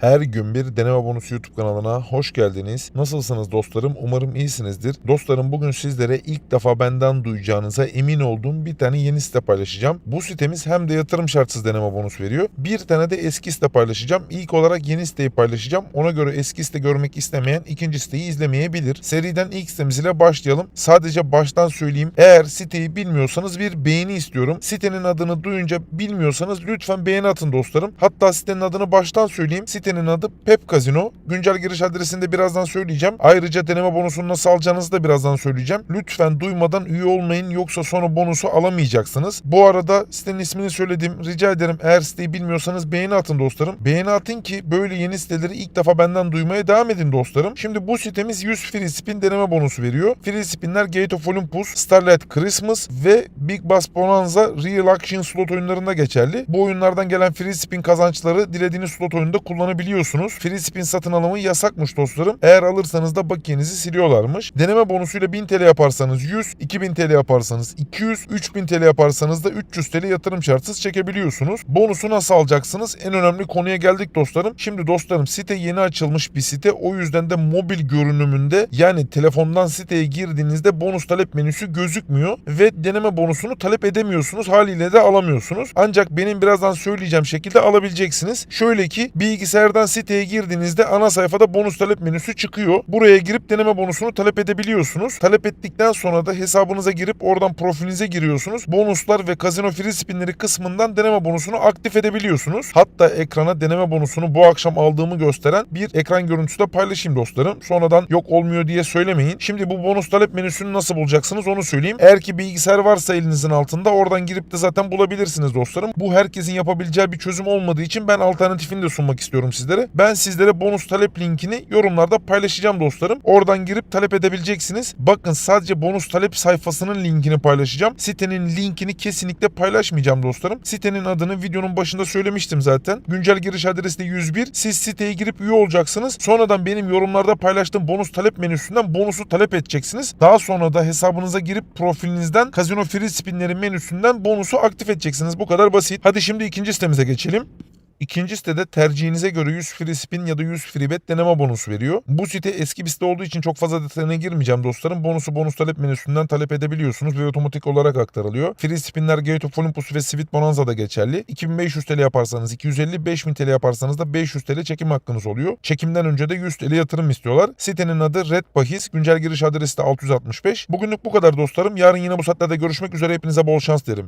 Her gün bir deneme bonusu YouTube kanalına hoş geldiniz. Nasılsınız dostlarım? Umarım iyisinizdir. Dostlarım bugün sizlere ilk defa benden duyacağınıza emin olduğum bir tane yeni site paylaşacağım. Bu sitemiz hem de yatırım şartsız deneme bonus veriyor. Bir tane de eski site paylaşacağım. İlk olarak yeni siteyi paylaşacağım. Ona göre eski site görmek istemeyen ikinci siteyi izlemeyebilir. Seriden ilk sitemiz ile başlayalım. Sadece baştan söyleyeyim. Eğer siteyi bilmiyorsanız bir beğeni istiyorum. Sitenin adını duyunca bilmiyorsanız lütfen beğeni atın dostlarım. Hatta sitenin adını baştan söyleyeyim. Sitenin adı Pep Casino. Güncel giriş adresini de birazdan söyleyeceğim. Ayrıca deneme bonusunu nasıl alacağınızı da birazdan söyleyeceğim. Lütfen duymadan üye olmayın yoksa sonra bonusu alamayacaksınız. Bu arada sitenin ismini söyledim. Rica ederim eğer siteyi bilmiyorsanız beğeni atın dostlarım. Beğeni atın ki böyle yeni siteleri ilk defa benden duymaya devam edin dostlarım. Şimdi bu sitemiz 100 free spin deneme bonusu veriyor. Free spinler Gate of Olympus, Starlight Christmas ve Big Bass Bonanza Real Action slot oyunlarında geçerli. Bu oyunlardan gelen free spin kazançları dilediğiniz slot oyununda kullanabiliyorsunuz. Free spin satın alımı yasakmış dostlarım. Eğer alırsanız da bakiyenizi siliyorlarmış. Deneme bonusuyla 1000 TL yaparsanız 100, 2000 TL yaparsanız 200, 3000 TL yaparsanız da 300 TL yatırım şartsız çekebiliyorsunuz. Bonusu nasıl alacaksınız? En önemli konuya geldik dostlarım. Şimdi dostlarım site yeni açılmış bir site. O yüzden de mobil görünümünde yani telefondan siteye girdiğinizde bonus talep menüsü gözükmüyor ve deneme bonusunu talep edemiyorsunuz. Haliyle de alamıyorsunuz. Ancak benim birazdan söyleyeceğim şekilde alabileceksiniz. Şöyle ki bilgisayardan siteye girdiğinizde ana sayfada bonus talep menüsü çıkıyor. Buraya girip deneme bonusunu talep edebiliyorsunuz. Talep ettikten sonra da hesabınıza girip oradan profilinize giriyorsunuz. Bonuslar ve kazino free spinleri kısmından deneme bonusunu aktif edebiliyorsunuz. Hatta ekrana deneme bonusunu bu akşam aldığımı gösteren bir ekran görüntüsü de paylaşayım dostlarım. Sonradan yok olmuyor diye söylemeyin. Şimdi bu bonus talep menüsünü nasıl bulacaksınız onu söyleyeyim. Eğer ki bilgisayar varsa elinizin altında oradan girip de zaten bulabilirsiniz dostlarım. Bu herkesin yapabileceği bir çözüm olmadığı için ben alternatifini de sunmak istiyorum sizlere. Ben sizlere bonus talep linkini yorumlarda paylaşacağım dostlarım. Oradan girip talep edebileceksiniz. Bakın sadece bonus talep sayfasının linkini paylaşacağım. Sitenin linkini kesinlikle paylaşmayacağım dostlarım. Sitenin adını videonun başında söylemiştim zaten. Güncel giriş adresi de 101. Siz siteye girip üye olacaksınız. Sonradan benim yorumlarda paylaştığım bonus talep menüsünden bonusu talep edeceksiniz. Daha sonra da hesabınıza girip profilinizden Casino Free Spin'leri menüsünden bonusu aktif edeceksiniz. Bu kadar basit. Hadi şimdi ikinci sitemize geçelim. İkinci sitede tercihinize göre 100 free spin ya da 100 free bet deneme bonusu veriyor. Bu site eski bir site olduğu için çok fazla detayına girmeyeceğim dostlarım. Bonusu bonus talep menüsünden talep edebiliyorsunuz ve otomatik olarak aktarılıyor. Free spinler Gate of Olympus ve Sweet Bonanza'da geçerli. 2500 TL yaparsanız 250, 5000 TL yaparsanız da 500 TL çekim hakkınız oluyor. Çekimden önce de 100 TL yatırım istiyorlar. Sitenin adı Red Bahis. Güncel giriş adresi de 665. Bugünlük bu kadar dostlarım. Yarın yine bu saatlerde görüşmek üzere. Hepinize bol şans derim.